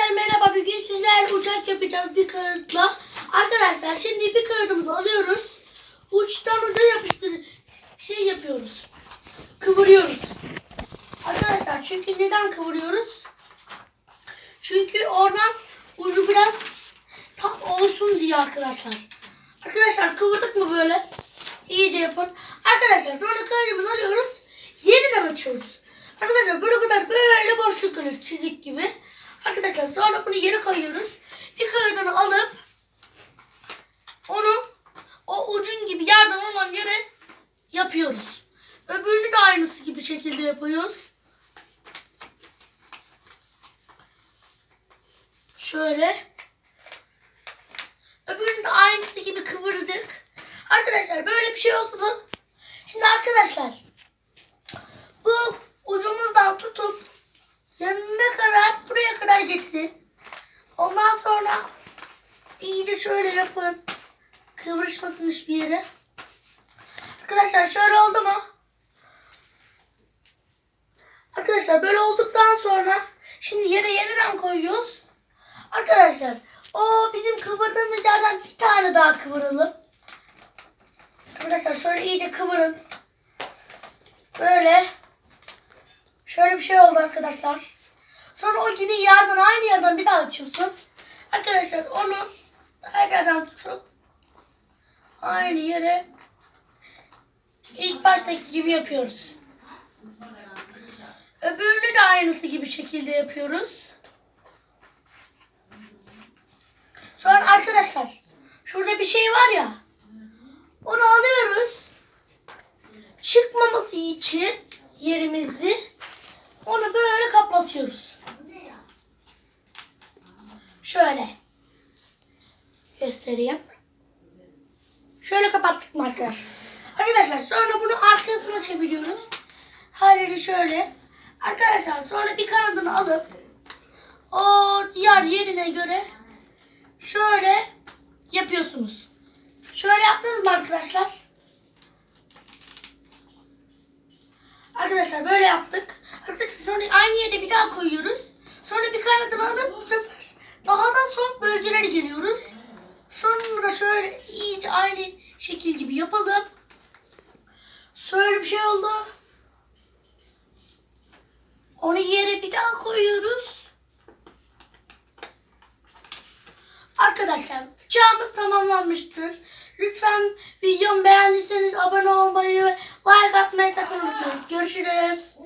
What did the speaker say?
Arkadaşlar merhaba. Bugün sizlerle uçak yapacağız bir kağıtla. Arkadaşlar şimdi bir kağıdımızı alıyoruz. Uçtan uca yapıştır şey yapıyoruz. Kıvırıyoruz. Arkadaşlar çünkü neden kıvırıyoruz? Çünkü oradan ucu biraz tam olsun diye arkadaşlar. Arkadaşlar kıvırdık mı böyle? İyice yapın. Arkadaşlar sonra kağıdımızı alıyoruz. Yeniden açıyoruz. Arkadaşlar böyle kadar böyle boşluk kalıyor çizik gibi. Arkadaşlar sonra bunu yere koyuyoruz. Bir kağıdını alıp onu o ucun gibi yerden olan yere yapıyoruz. Öbürünü de aynısı gibi şekilde yapıyoruz. Şöyle. Öbürünü de aynısı gibi kıvırdık. Arkadaşlar böyle bir şey oldu. Şimdi arkadaşlar bu ucumuzdan tutup yanına kadar buraya kadar getirin. Ondan sonra iyice şöyle yapın. Kıvrışmasın hiçbir yere. Arkadaşlar şöyle oldu mu? Arkadaşlar böyle olduktan sonra şimdi yere yeniden koyuyoruz. Arkadaşlar o bizim kıvırdığımız yerden bir tane daha kıvıralım. Arkadaşlar şöyle iyice kıvırın. Böyle. Şöyle bir şey oldu arkadaşlar. Sonra o yine yerden aynı yerden bir daha açıyorsun. Arkadaşlar onu her yerden tutup aynı yere ilk baştaki gibi yapıyoruz. Öbürünü de aynısı gibi şekilde yapıyoruz. Sonra arkadaşlar şurada bir şey var ya onu alıyoruz. Çıkmaması için yerimizi onu böyle kaplatıyoruz. Şöyle. Göstereyim. Şöyle kapattık mı arkadaşlar? Arkadaşlar sonra bunu arkasına çeviriyoruz. Her yeri şöyle. Arkadaşlar sonra bir kanadını alıp o diğer yerine göre şöyle yapıyorsunuz. Şöyle yaptınız mı arkadaşlar? Arkadaşlar böyle yaptık. Arkadaşlar sonra aynı yere bir daha koyuyoruz. Sonra bir kanadını alıp bu sefer daha da son bölgelere geliyoruz. Sonra da şöyle iyice aynı şekil gibi yapalım. Şöyle bir şey oldu. Onu yere bir daha koyuyoruz. Arkadaşlar uçağımız tamamlanmıştır. Lütfen videomu beğendiyseniz abone olmayı ve like atmayı sakın unutmayın. Görüşürüz.